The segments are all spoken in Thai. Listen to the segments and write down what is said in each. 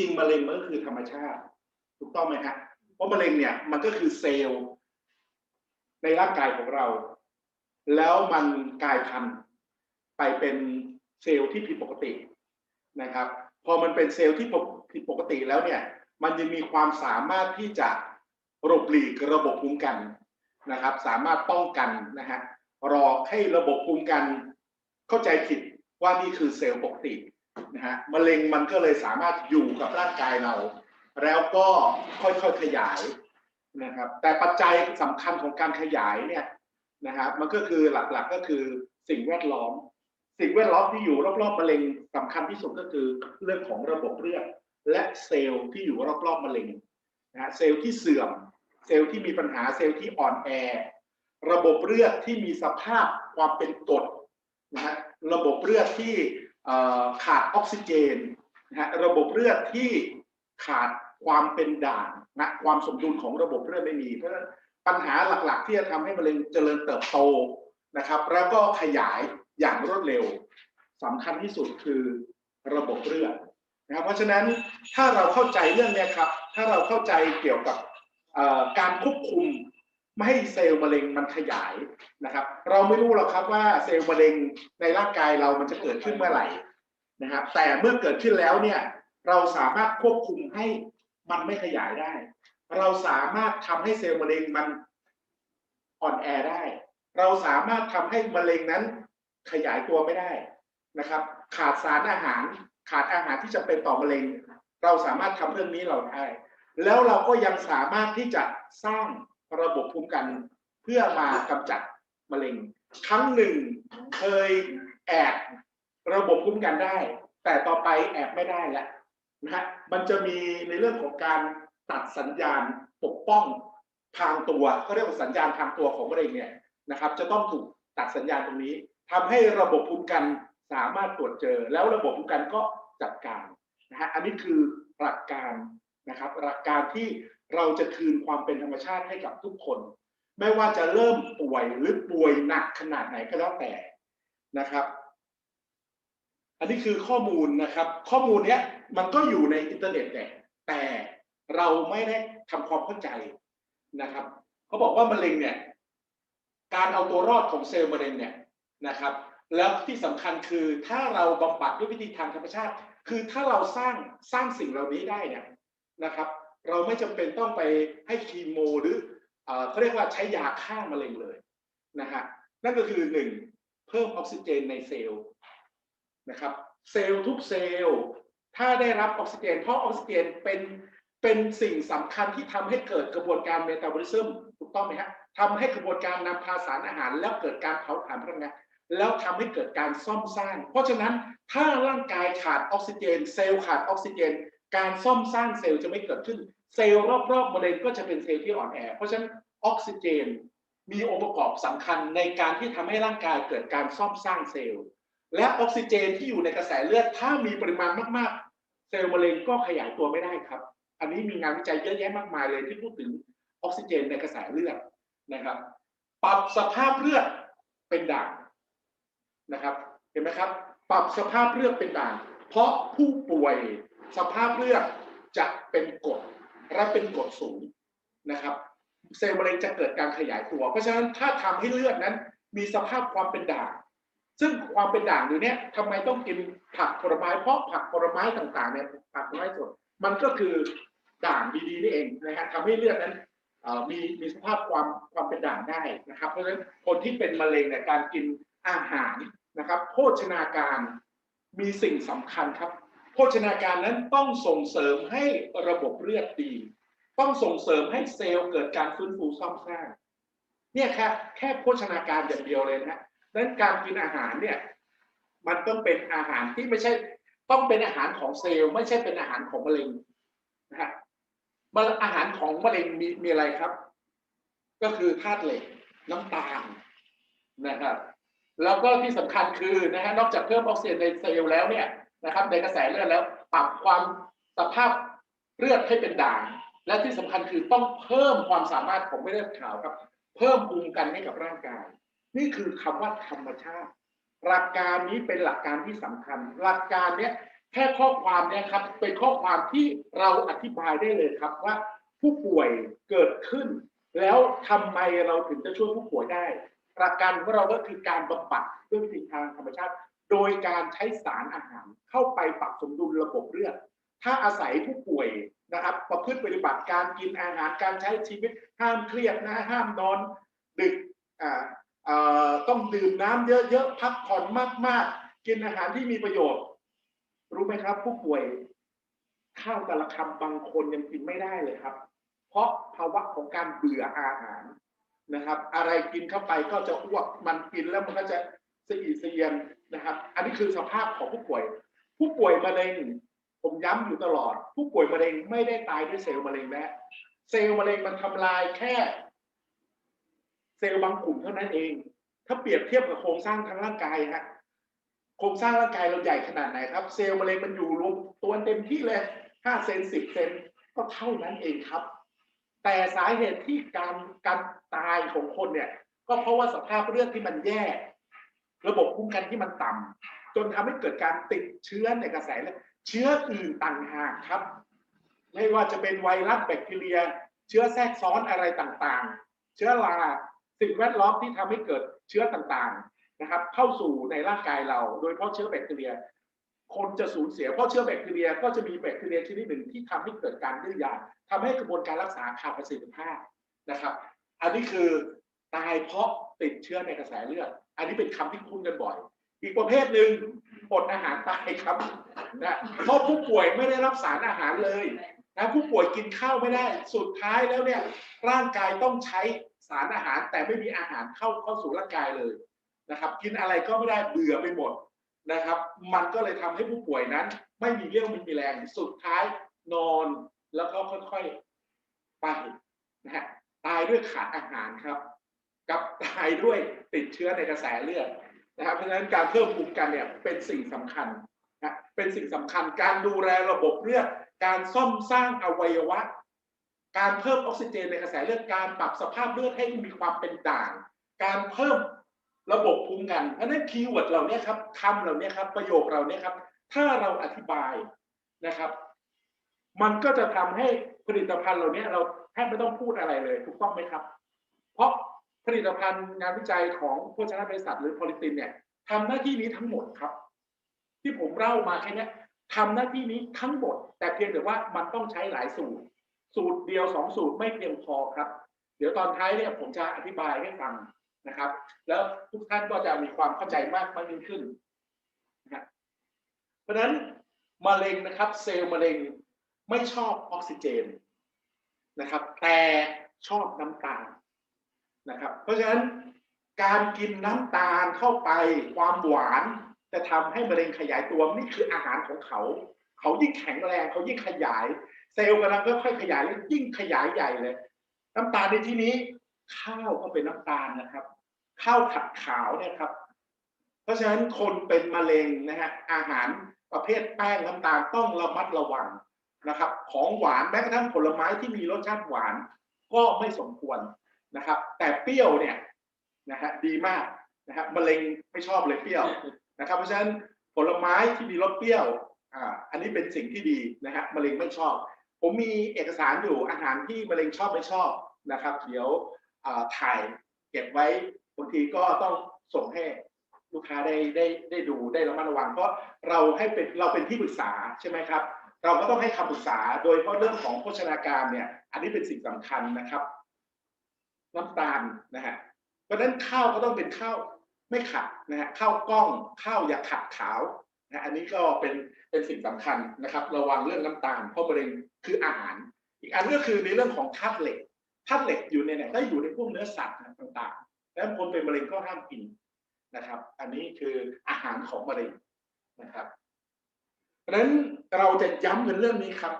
ริง ๆมะเร็งมันก็คือธรรมชาติ ถูกต้องไหมฮะเพราะมะเร็งเนี่ยมันก็คือเซลล์ ในร่างกายของเรา แล้วมันกลายพันธุ์ไปเป็นเซลล์ที่ผิดปกตินะครับ พอมันเป็นเซลล์ที่ผิดปกติแล้วเนี่ย มันยังมีความสามารถที่จะหลบหลีกระบบภูมิกันนะครับ สามารถป้องกันนะฮะรอให้ระบบภูมิกันเข้าใจผิดว่านี่คือเซลล์ปกติ นะฮะมะเร็งมันก็เลยสามารถอยู่กับร่างกายเรา แล้วก็ค่อยๆขยายนะครับ แต่ปัจจัยสำคัญของการขยายเนี่ยนะครับมันก็คือหลักๆก็คือสิ่งแวดล้อม สิ่งแวดล้อมที่อยู่รอบๆมะเร็งสำคัญที่สุดก็คือเรื่องของระบบเลือดและเซลล์ที่อยู่รอบๆมะเร็งนะฮะเซลล์ที่เสื่อม เซลล์ที่มีปัญหาเซลล์ที่อ่อนแอ ระบบเลือดที่มีสภาพความเป็นกรดนะฮะระบบเลือดที่ ขาดออกซิเจนนะฮะระบบเลือดที่ขาดความเป็นด่างนะความสมดุลของระบบเลือดไม่มี เพราะฉะนั้นปัญหาหลักๆ ที่จะทำให้มะเร็งเจริญเติบโตนะครับ แล้วก็ขยายอย่างรวดเร็วสำคัญที่สุดคือระบบเลือดนะครับเพราะฉะนั้นถ้าเราเข้าใจเรื่องนี้ครับ ถ้าเราเข้าใจเกี่ยวกับการควบคุม ไม่ให้เซลล์มะเร็งมันขยายนะครับ เราไม่รู้หรอกครับว่าเซลล์มะเร็งในร่างกายเรามันจะเกิดขึ้นเมื่อไหร่นะครับ แต่เมื่อเกิดขึ้นแล้วเนี่ย เราสามารถควบคุมให้มันไม่ขยายได้ เราสามารถทำให้เซลล์มะเร็งมันอ่อนแอได้ เราสามารถทำให้มะเร็งนั้นขยายตัวไม่ได้นะครับ ขาดสารอาหารขาดอาหารที่จะเป็นต่อมะเร็ง เราสามารถทำเรื่องนี้เราได้ แล้วเราก็ยังสามารถที่จะสร้าง ระบบภูมิกัน เพื่อมากำจัดมะเร็ง ครั้งหนึ่งเคยแอบระบบภูมิกันได้ แต่ต่อไปแอบไม่ได้แล้วนะฮะมันจะมีในเรื่องของการตัดสัญญาณปกป้องทางตัวเขาเรียกว่าสัญญาณทางตัวของมะเร็งเนี่ยนะครับ จะต้องถูกตัดสัญญาณตรงนี้ทำให้ระบบภูมิกันสามารถตรวจเจอ แล้วระบบภูมิกันก็จัดการนะฮะอันนี้คือหลักการ นะครับ หลักการที่เราจะคืนความเป็นธรรมชาติให้กับทุกคน ไม่ว่าจะเริ่มป่วยหรือป่วยหนักขนาดไหนก็แล้วแต่นะครับ อันนี้คือข้อมูลนะครับ ข้อมูลเนี้ยมันก็อยู่ในอินเทอร์เน็ตแต่แต่เราไม่ได้ทำความเข้าใจนะครับเขาบอกว่ามะเร็งเนี่ย การเอาตัวรอดของเซลล์มะเร็งเนี่ยนะครับ แล้วที่สำคัญคือถ้าเราบำบัดด้วยวิธีทางธรรมชาติ คือถ้าเราสร้างสร้างสิ่งเหล่านี้ได้เนี่ย นะครับ เราไม่จำเป็นต้องไปให้คีโม หรือเขาเรียกว่าใช้ยาฆ่ามะเร็งเลยนะฮะนั่นก็คือหนึ่งเพิ่มออกซิเจนในเซลล์นะครับเซลล์ทุกเซลล์ถ้าได้รับออกซิเจน เพราะออกซิเจนเป็นเป็นสิ่งสำคัญที่ทำให้เกิดกระบวนการเมตาบอลิซึมถูกต้องไหมฮะทำให้กระบวนการนำพาสารอาหาร แล้วเกิดการเผาผลาญพลังงานแล้วทำให้เกิดการซ่อมสร้าง เพราะฉะนั้นถ้าร่างกายขาดออกซิเจน เซลล์ขาดออกซิเจน การซ่อมสร้างเซลล์จะไม่เกิดขึ้น เซลล์รอบๆมะเร็งก็จะเป็นเซลล์ที่อ่อนแอ เพราะฉะนั้นออกซิเจนมีองค์ประกอบสำคัญในการที่ทำให้ร่างกายเกิดการซ่อมสร้างเซลล์ และออกซิเจนที่อยู่ในกระแสเลือดถ้ามีปริมาณมากๆ เซลล์มะเร็งก็ขยายตัวไม่ได้ครับ อันนี้มีงานวิจัยเยอะแยะมากมายเลยที่พูดถึงออกซิเจนในกระแสเลือดนะครับ ปรับสภาพเลือดเป็นด่างนะครับ เห็นไหมครับ ปรับสภาพเลือดเป็นด่างเพราะผู้ป่วย สภาพเลือดจะเป็นกรดและเป็นกรดสูงนะครับ เซลล์มะเร็งจะเกิดการขยายตัว เพราะฉะนั้นถ้าทำให้เลือดนั้น มีสภาพความเป็นด่าง ซึ่งความเป็นด่างอยู่เนี้ยทำไมต้องกินผักผลไม้เพราะผักผลไม้ต่างๆเนี่ยผักผลไม้สดมันก็คือด่างดีๆนี่เองนะฮะทำให้เลือดนั้นมีมีสภาพความความเป็นด่างได้นะครับ เพราะฉะนั้นคนที่เป็นมะเร็งเนี่ยการกินอาหารนะครับ โภชนาการมีสิ่งสำคัญครับ โภชนาการนั้นต้องส่งเสริมให้ระบบเลือดดี ต้องส่งเสริมให้เซลล์เกิดการฟื้นฟูซ่อมสร้าง เนี่ยครับแค่โภชนาการอย่างเดียวเลยนะดังนั้นการกินอาหารเนี่ยมันต้องเป็นอาหารที่ไม่ใช่ต้องเป็นอาหารของเซลล์ ไม่ใช่เป็นอาหารของมะเร็งนะฮะอาหารของมะเร็งมีมีอะไรครับ ก็คือธาตุเหล็กน้ำตาลนะครับ แล้วก็ที่สำคัญคือนะฮะนอกจากเพิ่มออกซิเจนในเซลล์แล้วเนี่ย นะครับ ในกระแสเลือดแล้วปรับความสภาพเลือดให้เป็นด่าง และที่สำคัญคือต้องเพิ่มความสามารถของไม่เลือดขาวครับ เพิ่มภูมิกันให้กับร่างกาย นี่คือคำว่าธรรมชาติ หลักการนี้เป็นหลักการที่สำคัญ หลักการเนี้ยแค่ข้อความเนี่ยครับ เป็นข้อความที่เราอธิบายได้เลยครับว่าผู้ป่วยเกิดขึ้น แล้วทำไมเราถึงจะช่วยผู้ป่วยได้ประกันของเราก็คือการบำบัดด้วยวิธีทางธรรมชาติ โดยการใช้สารอาหารเข้าไปปรับสมดุลระบบเลือด ถ้าอาศัยผู้ป่วยนะครับ ประพฤติปฏิบัติการกินอาหารการใช้ชีวิตห้ามเครียดนะห้ามนอนดึกอ่าต้องดื่มน้ำเยอะๆพักผ่อนมากๆ กินอาหารที่มีประโยชน์ รู้ไหมครับ ผู้ป่วยข้าวแต่ละคำบางคนยังกินไม่ได้เลยครับ เพราะภาวะของการเบื่ออาหารนะครับ อะไรกินเข้าไปก็จะอ้วกมันกินแล้วมันก็จะสะอีสเอียน นะครับ อันนี้คือสภาพของผู้ป่วย ผู้ป่วยมะเร็ง ผมย้ำอยู่ตลอด ผู้ป่วยมะเร็งไม่ได้ตายด้วยเซลล์มะเร็งนะเซลล์มะเร็งมันทำลายแค่ เซลล์บางกลุ่มเท่านั้นเอง ถ้าเปรียบเทียบกับโครงสร้างทางร่างกายฮะโครงสร้างร่างกายเราใหญ่ขนาดไหนครับ เซลล์มะเร็งมันอยู่รวมตัวเต็มที่เลยห้าเซนสิบเซนก็เท่านั้นเองครับ แต่สาเหตุที่การการตายของคนเนี่ย ก็เพราะว่าสภาพเลือดที่มันแย่ ระบบคุ้มกันที่มันต่ำจนทำให้เกิดการติดเชื้อในกระแสเลือดเชื้ออื่นต่างหากครับ ไม่ว่าจะเป็นไวรัสแบคทีเรีย เชื้อแทรกซ้อนอะไรต่างๆ เชื้อราสิ่งแวดล้อมที่ทำให้เกิดเชื้อต่างๆนะครับ เข้าสู่ในร่างกายเรา โดยเฉพาะเชื้อแบคทีเรีย คนจะสูญเสียเพราะเชื้อแบคทีเรีย ก็จะมีแบคทีเรียชนิดหนึ่งที่ทำให้เกิดการดื้อยาทำให้กระบวนการรักษาขาดประสิทธิภาพนะครับ อันนี้คือ ตายเพราะติดเชื้อในกระแสเลือด อันนี้เป็นคำที่คุ้นกันบ่อย อีกประเภทหนึ่งอดอาหารตายครับนะเพราะผู้ป่วยไม่ได้รับสารอาหารเลยนะผู้ป่วยกินข้าวไม่ได้ สุดท้ายแล้วเนี่ยร่างกายต้องใช้สารอาหารแต่ไม่มีอาหารเข้าเข้าสู่ร่างกายเลยนะครับ กินอะไรก็ไม่ได้เบื่อไปหมดนะครับ มันก็เลยทำให้ผู้ป่วยนั้น ไม่มีเรี่ยวไม่มีแรง สุดท้ายนอนแล้วก็ค่อยๆไปนะฮะตายด้วยขาดอาหารครับ กับตายด้วยติดเชื้อในกระแสเลือดนะครับ เพราะฉะนั้นการเพิ่มภูมิคุ้มกันเนี่ยเป็นสิ่งสำคัญนะเป็นสิ่งสำคัญการดูแลระบบเลือดการซ่อมสร้างอวัยวะ การเพิ่มออกซิเจนในกระแสเลือดการปรับสภาพเลือดให้มีความเป็นด่าง การเพิ่มระบบภูมิคุ้มกันเพราะฉะนั้นคีย์เวิร์ดเหล่านี้ครับคำเหล่านี้ครับ ประโยคเหล่านี้ครับ ถ้าเราอธิบายนะครับ มันก็จะทำให้ผลิตภัณฑ์เหล่านี้เราแทบไม่ต้องพูดอะไรเลย ถูกต้องไหมครับ เพราะ ผลิตภัณฑ์งานวิจัยของโภชนะบริษัทหรือพอลิตินเนี่ยทำหน้าที่นี้ทั้งหมดครับ ที่ผมเล่ามาแค่นี้ทำหน้าที่นี้ทั้งหมด แต่เพียงแต่ว่ามันต้องใช้หลายสูตร สูตรเดียวสองสูตรไม่เพียงพอครับ เดี๋ยวตอนท้ายเนี่ยผมจะอธิบายให้ฟังนะครับ แล้วทุกท่านก็จะมีความเข้าใจมากมากยิ่งขึ้นนะเพราะฉะนั้นมะเร็งนะครับ เซลล์มะเร็งไม่ชอบออกซิเจนนะครับ แต่ชอบน้ำตาล นะครับ เพราะฉะนั้นการกินน้ำตาลเข้าไปความหวานจะทำให้มะเร็งขยายตัวนี่คืออาหารของเขา เขายิ่งแข็งแรงเขายิ่งขยาย เซลล์กำลังค่อยๆขยายแล้วยิ่งขยายใหญ่เลย น้ำตาลในที่นี้ ข้าวก็เป็นน้ำตาลนะครับ ข้าวขัดขาวเนี่ยครับ เพราะฉะนั้นคนเป็นมะเร็งนะฮะอาหารประเภทแป้งน้ำตาลต้องระมัดระวังนะครับ ของหวานแม้กระทั่งผลไม้ที่มีรสชาติหวาน ก็ไม่สมควร นะครับ แต่เปรี้ยวเนี่ยนะฮะดีมากนะครับมะเร็งไม่ชอบเลยเปรี้ยวนะครับ เพราะฉะนั้นผลไม้ที่มีรสเปรี้ยวอ่าอันนี้เป็นสิ่งที่ดีนะฮะมะเร็งไม่ชอบ ผมมีเอกสารอยู่อาหารที่มะเร็งชอบไม่ชอบนะครับ เดี๋ยวถ่ายเก็บไว้บางทีก็ต้องส่งให้ลูกค้าได้ได้ได้ดูได้ระมัดระวัง เพราะเราให้เป็นเราเป็นที่ปรึกษาใช่ไหมครับ เราก็ต้องให้คำปรึกษาโดยเฉพาะเรื่องของโภชนาการเนี่ย อันนี้เป็นสิ่งสำคัญนะครับ น้ำตาลนะฮะเพราะฉะนั้นข้าวก็ต้องเป็นข้าวไม่ขัดนะฮะข้าวกล้องข้าวอย่าขัดขาวนะอันนี้ก็เป็นเป็นสิ่งสำคัญนะครับ ระวังเรื่องน้ำตาลเพราะมะเร็งคืออาหาร อีกอันก็คือในเรื่องของธาตุเหล็กธาตุเหล็กอยู่ในไหนก็อยู่ในพวกเนื้อสัตว์ต่างๆแล้วคนเป็นมะเร็งก็ห้ามกินนะครับ อันนี้คืออาหารของมะเร็งนะครับเพราะฉะนั้นเราจะย้ำกันเรื่องนี้ครับ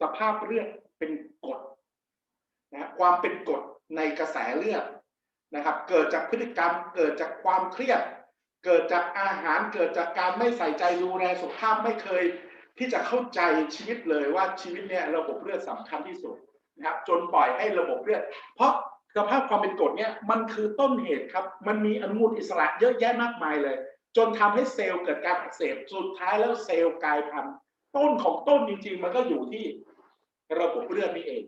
สภาพเลือดเป็นกรดนะความเป็นกรด ในกระแสเลือดนะครับ เกิดจากพฤติกรรม เกิดจากความเครียด เกิดจากอาหาร เกิดจากการไม่ใส่ใจดูแลสุขภาพไม่เคย ที่จะเข้าใจชีวิตเลยว่าชีวิตเนี่ยระบบเลือดสำคัญที่สุดนะครับจนปล่อยให้ระบบเลือด เพราะสภาพความเป็นกรดเนี่ยมันคือต้นเหตุครับ มันมีอนุมูลอิสระเยอะแยะมากมายเลย จนทำให้เซลล์เกิดการอักเสบสุดท้ายแล้วเซลล์กลายพันธุ์ต้นของต้นจริง ๆ มันก็อยู่ที่ระบบเลือดนี่เอง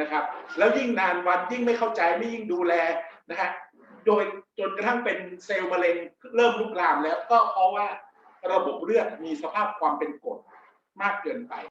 นะครับ แล้วยิ่งนานวันยิ่งไม่เข้าใจไม่ยิ่งดูแลนะฮะโดยจนกระทั่งเป็นเซลล์มะเร็งเริ่มลุกลามแล้วก็เพราะว่าระบบเลือดมีสภาพความเป็นกรดมากเกินไป